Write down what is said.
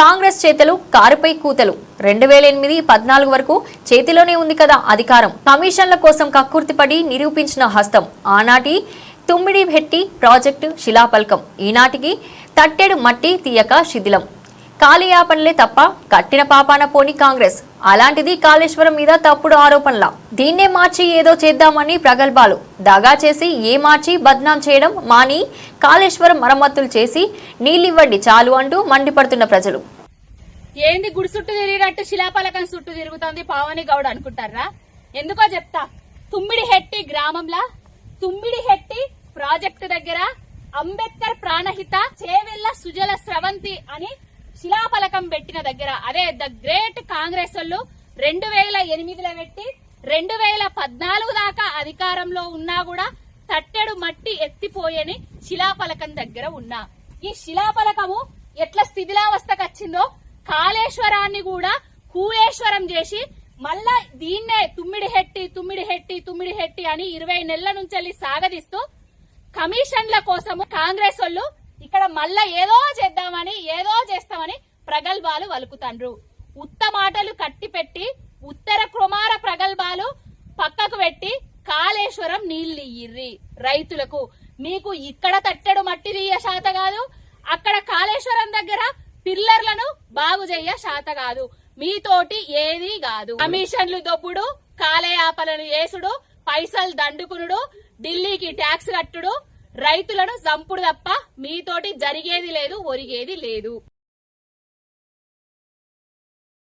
కాంగ్రెస్ చేతలు కారుపై కూతలు. రెండు వేల ఎనిమిది పద్నాలుగు వరకు చేతిలోనే ఉంది కదా అధికారం. కమిషన్ల కోసం కక్కుర్తిపడి నిరూపించిన హస్తం. ఆనాటి తుమ్మిడి భెట్టి ప్రాజెక్టు శిలాపల్కం ఈనాటికి తట్టెడు మట్టి తీయక శిథిలం. కాలియాపనలే తప్ప కట్టిన పాపాన పోని కాంగ్రెస్. అలాంటిది కాళేశ్వరం మీద తప్పుడు ఆరోపణల. దీన్నే మార్చి ఏదో చేద్దామని ప్రగల్భాలు. దగా చేసి ఏ మార్చి బద్నాం చేయడం మాని కాళేశ్వరం మరమ్మతులు చేసి నీళ్ళివ్వండి చాలు అంటూ మండిపడుతున్న ప్రజలు. ఏంది గుడి చుట్టూ తిరిగినట్టు శిలాపలకం చుట్టూ తిరుగుతోంది పావని గౌడ్ అనుకుంటారా? ఎందుకో చెప్తా. తుమ్మిడి హెట్టి గ్రామంలో తుమ్మిడి హెట్టి ప్రాజెక్టు దగ్గర అంబేద్కర్ ప్రాణహిత చేవెల్ల సుజల స్రవంతి అని శిలాపలకం పెట్టిన దగ్గర అదే ద గ్రేట్ కాంగ్రెస్ వాళ్ళు రెండు వేల ఎనిమిదిలో పెట్టి రెండు వేల పద్నాలుగు దాకా అధికారంలో ఉన్నా కూడా తట్టెడు మట్టి ఎత్తిపోయని శిలాపలకం దగ్గర ఉన్నా. ఈ శిలాఫలకము ఎట్లా స్థితిలావస్థకు వచ్చిందో కాళేశ్వరాన్ని కూడా కూలేశ్వరం చేసి మళ్ళా దీన్నే తుమ్మిడి హెట్టి తుమ్మిడి హెట్టి తుమ్మిడి హెట్టి అని ఇరవై నెలల నుంచి సాగదీస్తూ కమిషన్ల కోసము కాంగ్రెస్ వాళ్ళు ఇక్కడ మళ్ళా ఏదో చేద్దామని ఏ ప్రగల్భాలు వలుకుతండ్రు. ఉత్తమాటలు కట్టిపెట్టి ఉత్తర కుమార ప్రగల్భాలు పక్కకు పెట్టి కాళేశ్వరం నీళ్ళు రైతులకు మీకు ఇక్కడ తట్టెడు మట్టి తీయ శాత కాదు అక్కడ కాళేశ్వరం దగ్గర పిల్లర్లను బాగు చెయ్య శాత కాదు. మీతోటి ఏది కాదు. కమిషన్లు దొబ్బుడు కాలేయాపలను వేసుడు పైసలు దండుకునుడు ఢిల్లీకి ట్యాక్స్ కట్టుడు రైతులను చంపుడు తప్ప మీతోటి జరిగేది లేదు ఒరిగేది లేదు.